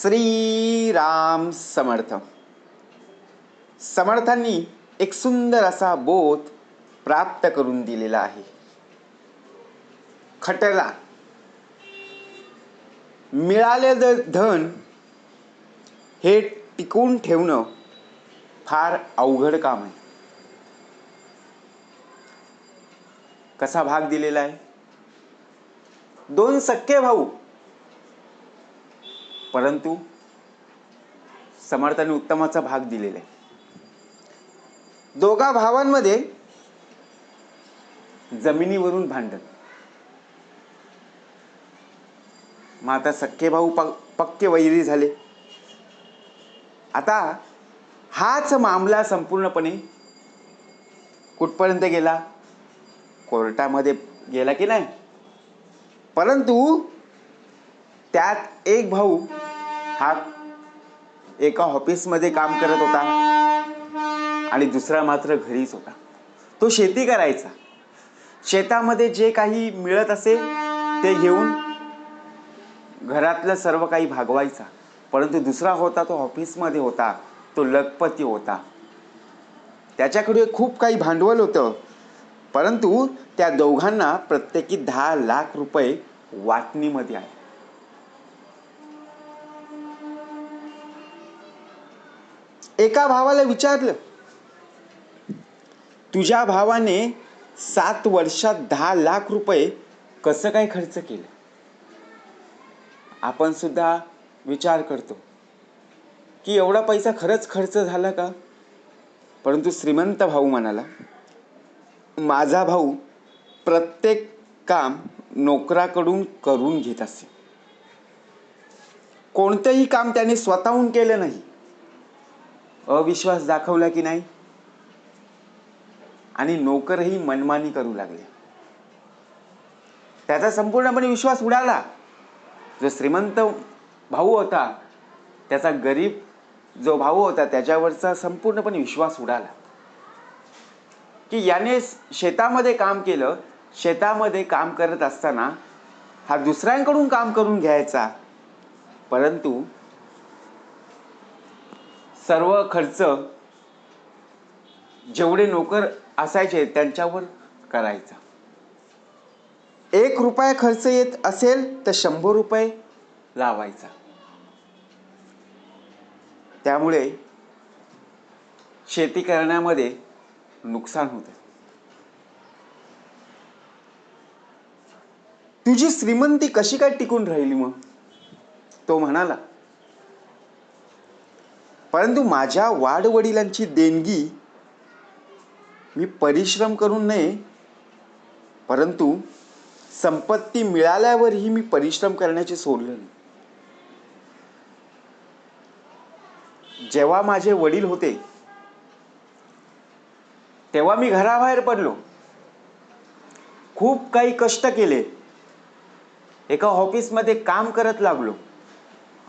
श्रीराम समर्थ. समर्थांनी एक सुंदर असा बोध प्राप्त करून दिलेला आहे. खटला. मिळालेलं धन हे टिकवून ठेवणं फार अवघड काम आहे. कसा भाग दिलेला आहे? दोन सख्खे भाऊ परंतु समर्थाने उत्तमाचा भाग दिलेला आहे. दोघा भावांमध्ये जमिनीवरून भांडण. मग आता सख्खे भाऊ प पक्के वैरी झाले. आता हाच मामला संपूर्णपणे कुठपर्यंत गेला? कोर्टामध्ये गेला की नाही? परंतु त्यात एक भाऊ हा एका ऑफिसमध्ये काम करत होता आणि दुसरा मात्र घरीच होता. तो शेती करायचा. शेतामध्ये जे काही मिळत असे ते घेऊन घरातलं सर्व काही भागवायचा. परंतु दुसरा होता तो ऑफिसमध्ये होता तो लखपती होता. त्याच्याकडे खूप काही भांडवल होतं. परंतु त्या दोघांना प्रत्येकी दहा लाख रुपये वाटणीमध्ये आहे एका भावाला विचारलं तुझ्या भावाने सात वर्षात दहा लाख रुपये कसं काय खर्च केलं? आपण सुद्धा विचार करतो की एवढा पैसा खरंच खर्च झाला का? परंतु श्रीमंत भाऊ म्हणाला माझा भाऊ प्रत्येक काम नोकराकडून करून घेत असे. कोणतंही काम त्याने स्वतःहून केलं नाही. अविश्वास दाखवला की नाही? आणि नोकरही मनमानी करू लागले. त्याचा संपूर्णपणे विश्वास उडाला. जो श्रीमंत भाऊ होता त्याचा गरीब जो भाऊ होता त्याच्यावरचा संपूर्णपणे विश्वास उडाला. की याने शेतामध्ये काम केलं शेतामध्ये काम करत असताना हा दुसऱ्यांकडून काम करून घ्यायचा. परंतु सर्व खर्च जेवढे नोकर असायचे त्यांच्यावर करायचा. एक रुपया खर्च येत असेल तर शंभर रुपये लावायचा. त्यामुळे शेती करण्यामध्ये नुकसान होते. तुझी श्रीमंती कशी काय टिकून राहिली मग? तो म्हणाला परंतु माझ्या वाडवडिलांची देणगी मी परिश्रम करून नाही परंतु संपत्ती मिळाल्यावरही मी परिश्रम करण्याचे सोडले नाही. जेव्हा माझे वडील होते तेव्हा मी घराबाहेर पडलो. खूप काही कष्ट केले. एका ऑफिसमध्ये काम करत लागलो.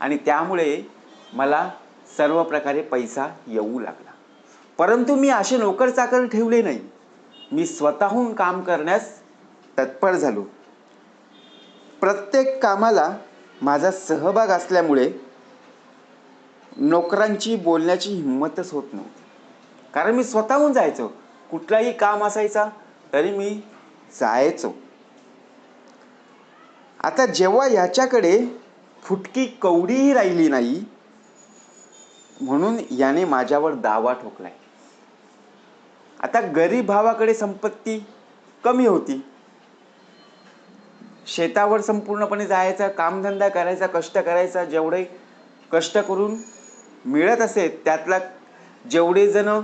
आणि त्यामुळे मला सर्व प्रकारे पैसा येऊ लागला. परंतु मी असे नोकर चाकर ठेवले नाही. मी स्वतःहून काम करण्यास तत्पर झालो. प्रत्येक कामाला माझा सहभाग असल्यामुळे नोकरांची बोलण्याची हिंमतच होत नव्हती. कारण मी स्वतःहून जायचो. कुठलाही काम असायचा तरी मी जायचो. आता जेव्हा ह्याच्याकडे फुटकी कवडीही राहिली नाही म्हणून याने माझ्यावर दावा ठोकलाय. आता गरीब भावाकडे संपत्ती कमी होती. शेतावर संपूर्णपणे जायचा कामधंदा करायचा कष्ट करायचा जेवढे कष्ट करून मिळत असे त्यातला जेवढे जण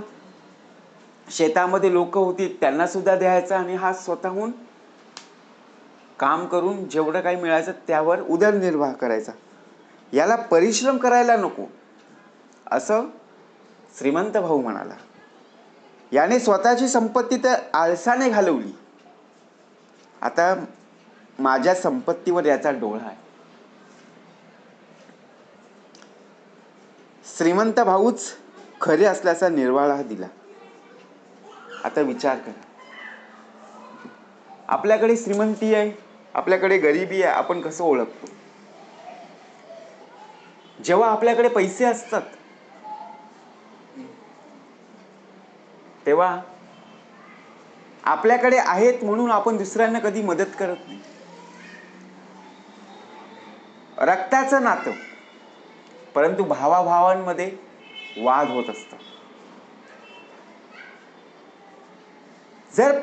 शेतामध्ये लोक होती त्यांना सुद्धा द्यायचा आणि हा स्वतःहून काम करून जेवढं काही मिळायचं त्यावर उदरनिर्वाह करायचा. याला परिश्रम करायला नको. असं श्रीमंत भाऊ म्हणाला. याने स्वतःची संपत्ती तर आळसाने घालवली. आता माझ्या संपत्तीवर याचा डोळा आहे. श्रीमंत भाऊच खरे असल्याचा निर्वाळा दिला. आता विचार करा. आपल्याकडे श्रीमंती आहे आपल्याकडे गरिबी आहे आपण कसं ओळखतो? जेव्हा आपल्याकडे पैसे असतात तेव्हा आपल्याकडे आहेत म्हणून आपण दुसऱ्यांना कधी मदत करत नाही. रक्ताचं नातं परंतु भावाभावांमध्ये वाद होत असतात जर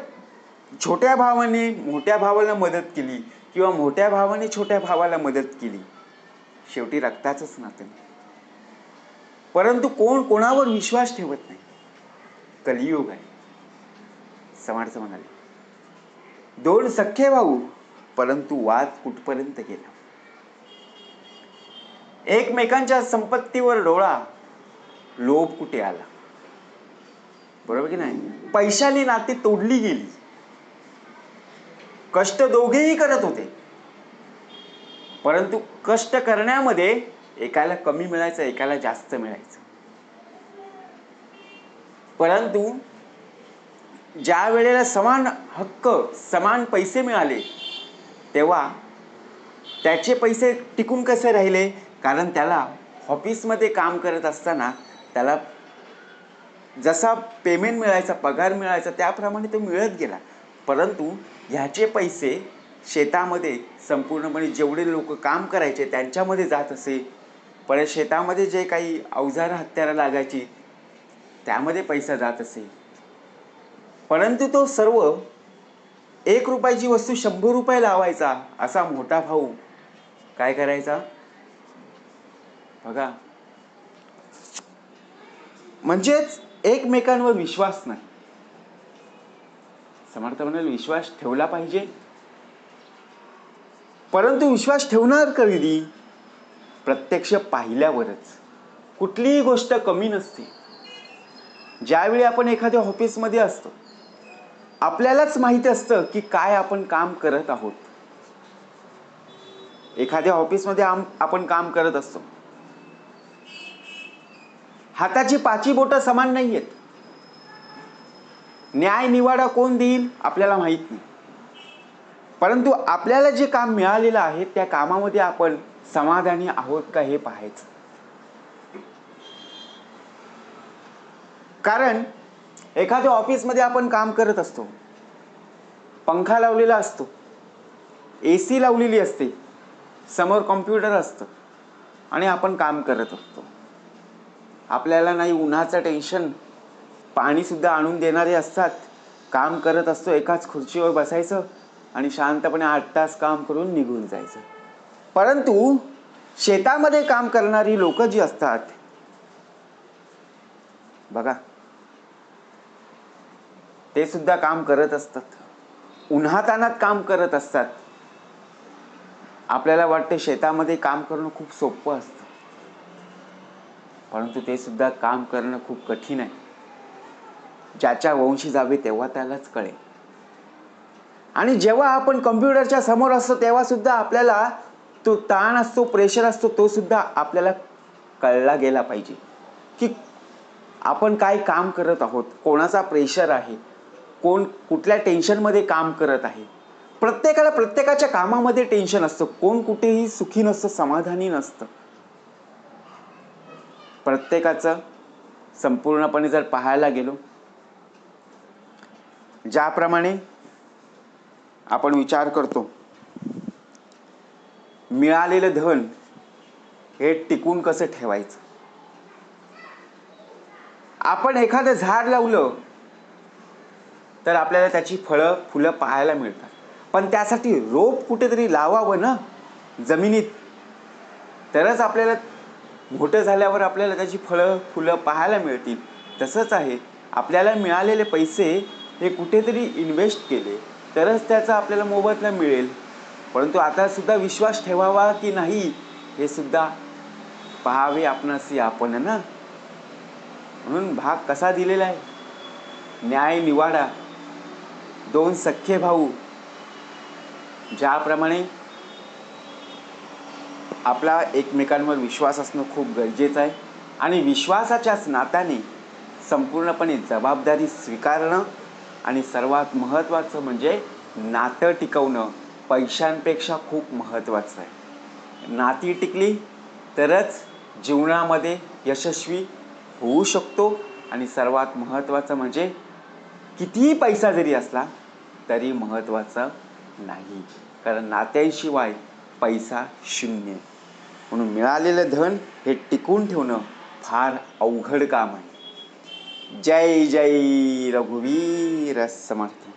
छोट्या भावाने मोठ्या भावाला मदत केली किंवा मोठ्या भावाने छोट्या भावाला मदत केली शेवटी रक्ताचंच नातं परंतु कोण कोणावर विश्वास ठेवत नाही. कलियुग आहे. समर्थ म्हणाले दोन सख्खे भाऊ परंतु वाद कुठपर्यंत गेला? एकमेकांच्या संपत्तीवर डोळा लोभ कुठे आला? बरोबर की नाही? पैशाने नाती तोडली गेली. कष्ट दोघेही करत होते. परंतु कष्ट करण्यामध्ये एकाला कमी मिळायचं एकाला जास्त मिळायचं. परंतु ज्या वेळेला समान हक्क समान पैसे मिळाले तेव्हा त्याचे पैसे टिकून कसे राहिले? कारण त्याला ऑफिसमध्ये काम करत असताना त्याला जसा पेमेंट मिळायचा पगार मिळायचा त्याप्रमाणे तो मिळत गेला. परंतु ह्याचे पैसे शेतामध्ये संपूर्णपणे जेवढे लोक काम करायचे त्यांच्यामध्ये जात असे. परत शेतामध्ये जे काही अवजार हत्यारं लागायची त्यामध्ये पैसा जात असेल. परंतु तो सर्व एक रुपयाची वस्तू शंभर रुपये लावायचा असा मोठा भाऊ काय करायचा? बघा. म्हणजेच एकमेकांवर विश्वास नाही. समर्थ म्हणाल विश्वास ठेवला पाहिजे. परंतु विश्वास ठेवणार कधी? प्रत्यक्ष पाहिल्यावरच. कुठलीही गोष्ट कमी नसते. ज्यावेळी आपण एखाद्या ऑफिसमध्ये असतो आपल्यालाच माहिती असतं की काय आपण काम करत आहोत. एखाद्या ऑफिसमध्ये आम आपण काम करत असतो. हाताची पाची बोटं समान नाही आहेत न्याय निवाडा कोण देईल आपल्याला माहीत नाही. परंतु आपल्याला जे काम मिळालेलं आहे त्या कामामध्ये आपण समाधानी आहोत का हे पाहायचं. कारण एखाद्या ऑफिसमध्ये आपण काम करत असतो. पंखा लावलेला असतो. ए सी लावलेली असते. समोर कॉम्प्युटर असतं. आणि आपण काम करत असतो. आपल्याला नाही उन्हाचं टेन्शन पाणीसुद्धा आणून देणारे असतात. काम करत असतो एकाच खुर्चीवर बसायचं आणि शांतपणे आठ तास काम करून निघून जायचं. परंतु शेतामध्ये काम करणारी लोक जी असतात बघा ते सुद्धा काम करत असतात. उन्हातानात काम करत असतात. आपल्याला वाटते शेतामध्ये काम करणं खूप सोपं असतं. परंतु ते सुद्धा काम करणं खूप कठीण आहे. ज्याच्या वंशी जावे तेव्हा त्यालाच कळेल. आणि जेव्हा आपण कम्प्युटरच्या समोर असतो तेव्हा सुद्धा आपल्याला तो ताण असतो प्रेशर असतो तो सुद्धा आपल्याला कळला गेला पाहिजे. की आपण काय काम करत आहोत कोणाचा प्रेशर आहे कोण कुठल्या टेन्शनमध्ये काम करत आहे. प्रत्येकाला प्रत्येकाच्या कामामध्ये टेन्शन असतं. कोण कुठेही सुखी नसतं समाधानी नसतं. प्रत्येकाचं संपूर्णपणे जर पाहायला गेलो ज्याप्रमाणे आपण विचार करतो मिळालेलं धन हे टिकून कसं ठेवायचं? आपण एखादं झाड लावलं तर आपल्याला त्याची फळं फुलं पाहायला मिळतात. पण त्यासाठी रोप कुठेतरी लावावं ना? जमिनीत. तरच आपल्याला मोठं झाल्यावर आपल्याला त्याची फळं फुलं पाहायला मिळतील. तसंच आहे. आपल्याला मिळालेले पैसे हे कुठेतरी इन्व्हेस्ट केले. तरच त्याचा आपल्याला मोबदला मिळेल. परंतु आतासुद्धा विश्वास ठेवावा की नाही हे सुद्धा पहावे आपणासी आपण ना? म्हणून भाग कसा दिलेला आहे? न्याय निवाडा. दोन सख्खे भाऊ ज्याप्रमाणे आपला एकमेकांवर विश्वास असणं खूप गरजेचं आहे. आणि विश्वासाच्याच नात्याने संपूर्णपणे जबाबदारी स्वीकारणं आणि सर्वात महत्त्वाचं म्हणजे नातं टिकवणं पैशांपेक्षा खूप महत्त्वाचं आहे. नाती टिकली तरच जीवनामध्ये यशस्वी होऊ शकतो आणि सर्वात महत्त्वाचं म्हणजे कितीही पैसा जरी असला तरी महत्त्वाचं नाही. कारण नात्यांशिवाय पैसा शून्य. म्हणून मिळालेलं धन हे टिकून ठेवणं फार अवघड काम आहे. जय जय रघुवीर समर्थ.